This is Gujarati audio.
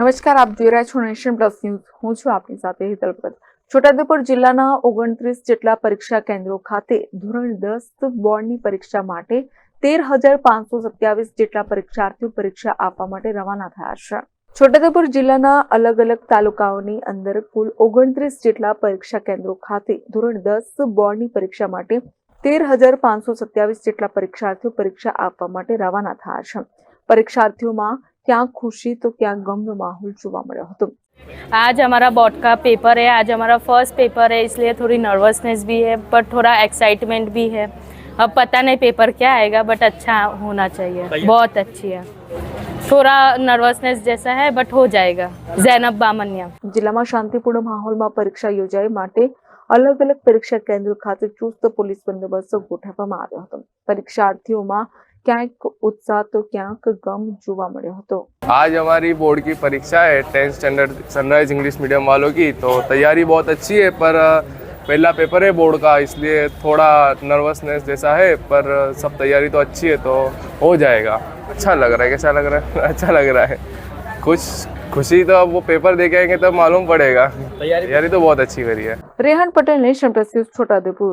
નમસ્કાર આપ જોઈ રહ્યા છો નેશન પ્લસ ન્યૂઝ હું છું આપની સાથે હિતલ ભગત છોટાઉદેપુર જિલ્લાના ઓગણત્રીસ જેટલા પરીક્ષા કેન્દ્રો ખાતે ધોરણ દસ બોર્ડની પરીક્ષા માટે તેર હજાર પાંચસો સત્યાવીસ જેટલા પરીક્ષાર્થીઓ પરીક્ષા આપવા માટે રવાના થયા છે છોટાઉદેપુર જિલ્લાના અલગ અલગ તાલુકાઓની અંદર કુલ ઓગણત્રીસ જેટલા પરીક્ષા કેન્દ્રો ખાતે ધોરણ દસ બોર્ડની પરીક્ષા માટે તેર હજાર પાંચસો સત્યાવીસ જેટલા પરીક્ષાર્થીઓ પરીક્ષા આપવા માટે રવાના થયા છે પરીક્ષાર્થીઓમાં क्या खुशी तो क्या गम का माहौल सुबह में હતો આજ અમાર બોટકા પેપર હે આજ અમાર ફર્સ્ટ પેપર હે એટલે થોડી નર્વસનેસ ભી હે બટ થોડા એક્સાઈટમેન્ટ ભી હે અબ પતા ન પેપર શું આયેગા બટ અચ્છા હોના જોઈએ બહુત અચ્છા છે થોડા નર્વસનેસ જેસા હે બટ હો જાઈગા ઝૈનબ બામનિયા જિલ્લામાં શાંતિપૂર્ણ માહોલ માં પરીક્ષા યોજાય માટે અલગ અલગ પરીક્ષા કેન્દ્ર કાથે ચૂસ્ત પોલીસ બંદોબસ્ત ગોઠવવામાં આવ્યો હતો પરીક્ષાર્થીઓમાં ક્યાંક ઉત્સાહ તો ક્યાંક ગમ જોવા મળ્યો હતો આજ हमारी બોર્ડ કી પરીક્ષા હે 10th standard sunrise English medium વાલો કી તો તૈયારી બહોત અચ્છી હે પર पहला पेपर है बोर्ड का इसलिए थोड़ा नर्वसनेस जैसा है पर सब तैयारी तो अच्छी है तो हो जाएगा अच्छा लग रहा है कैसा लग रहा है अच्छा लग रहा है कुछ खुशी तो अब वो पेपर दे के आएंगे तब मालूम पड़ेगा तैयारी तो बहुत अच्छी करी है रेहन पटेल नेशन प्रेस छोटा देपुर